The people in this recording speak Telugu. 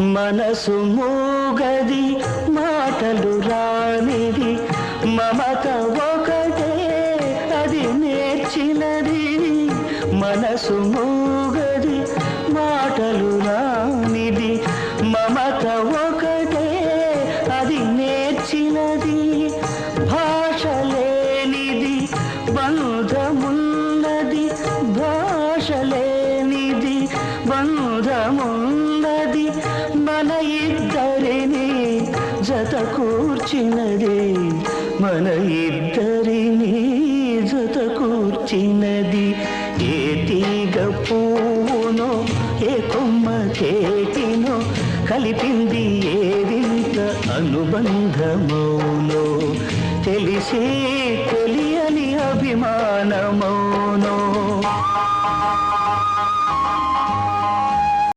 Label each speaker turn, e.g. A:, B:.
A: మనసు మూగది మాటలు రానిది మమత ఒకటే అది నేర్చినది. మనసు మూగది మాటలు రానిది మమత ఒకటే అది నేర్చినది. భాష లేనిది బంధమున్నది. భాష లేనిది బంధమున్నది జత కూర్చినది మన ఇద్దరిని జత కూర్చినది. ఏ తీగ పువ్వునో ఏ కొమ్మ చేతినో కలిపింది ఏ వింత అనుబంధమౌనో. తెలిసే తెలియని అభిమానమౌనో.